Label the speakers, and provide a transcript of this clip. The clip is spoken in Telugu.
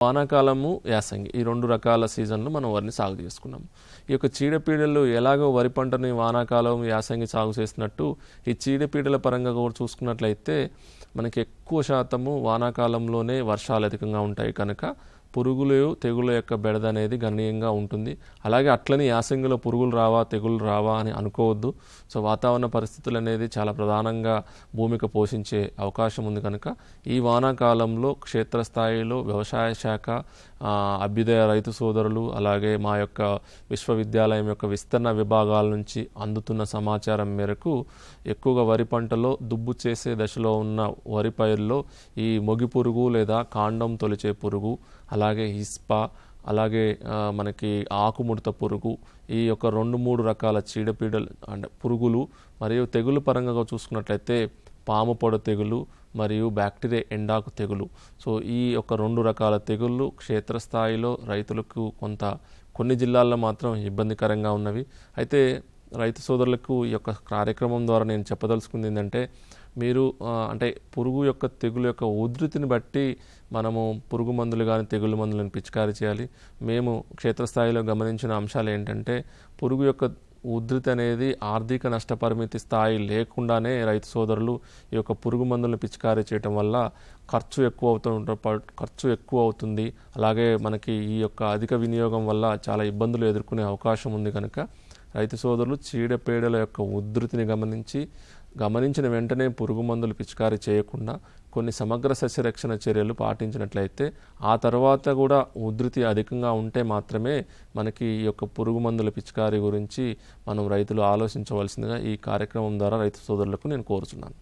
Speaker 1: వానాకాలము యాసంగి. ఈ రెండు రకాల సీజన్లు మనం వరిని సాగు చేసుకున్నాం ఈ యొక్క చీడపీడలు ఎలాగో వరి పంటని వానాకాలం యాసంగి సాగు చేసినట్టు ఈ చీడపీడల పరంగా కూడా చూసుకున్నట్లయితే మనకి ఎక్కువ శాతము వానాకాలంలోనే వర్షాలు అధికంగా ఉంటాయి కనుక పురుగులు తెగుల యొక్క బెడద అనేది గణనీయంగా ఉంటుంది. అలాగే అట్లని యాసంగిలో పురుగులు రావా తెగులు రావా అని అనుకోవద్దు. సో వాతావరణ పరిస్థితులు అనేది చాలా ప్రధానంగా భూమికి పోషించే అవకాశం ఉంది కనుక ఈ వానాకాలంలో క్షేత్రస్థాయిలో వ్యవసాయ శాఖ అభ్యుదయ రైతు సోదరులు అలాగే మా యొక్క విశ్వవిద్యాలయం యొక్క విస్తరణ విభాగాల నుంచి అందుతున్న సమాచారం మేరకు ఎక్కువగా వరి పంటలో దుబ్బు చేసే దశలో ఉన్న వరి పైరులో ఈ మొగి పురుగు లేదా కాండం తొలిచే పురుగు అలాగే హిస్పా అలాగే మనకి ఆకుముడత పురుగు ఈ యొక్క రెండు మూడు రకాల చీడపీడలు అంటే పురుగులు మరియు తెగులు పరంగా చూసుకున్నట్లయితే పాము పొడ తెగులు మరియు బ్యాక్టీరియా ఎండాకు తెగులు. సో ఈ యొక్క రెండు రకాల తెగుళ్ళు క్షేత్రస్థాయిలో రైతులకు కొంత కొన్ని జిల్లాల్లో మాత్రం ఇబ్బందికరంగా ఉన్నవి. అయితే రైతు సోదరులకు ఈ యొక్క కార్యక్రమం ద్వారా నేను చెప్పదలుచుకుంది ఏంటంటే మీరు అంటే పురుగు యొక్క తెగులు యొక్క ఉధృతిని బట్టి మనము పురుగు మందులు కానీ తెగులు మందులను పిచికారీ చేయాలి. మేము క్షేత్రస్థాయిలో గమనించిన అంశాలు ఏంటంటే పురుగు యొక్క ఉధృతి అనేది ఆర్థిక నష్టపరిమితి స్థాయి లేకుండానే రైతు సోదరులు ఈ యొక్క పురుగు మందులను పిచికారీ చేయటం వల్ల ఖర్చు ఎక్కువ అవుతుంట ఖర్చు ఎక్కువ అవుతుంది. అలాగే మనకి ఈ యొక్క అధిక వినియోగం వల్ల చాలా ఇబ్బందులు ఎదుర్కొనే అవకాశం ఉంది కనుక రైతు సోదరులు చీడపీడల యొక్క ఉధృతిని గమనించి గమనించిన వెంటనే పురుగు మందులు పిచికారీ చేయకుండా కొన్ని సమగ్ర సస్యరక్షణ చర్యలు పాటించినట్లయితే ఆ తర్వాత కూడా ఉధృతి అధికంగా ఉంటే మాత్రమే మనకి ఈ యొక్క పురుగు మందుల పిచికారీ గురించి మనం రైతులు ఆలోచించవలసిందిగా ఈ కార్యక్రమం ద్వారా రైతు సోదరులకు నేను కోరుచున్నాను.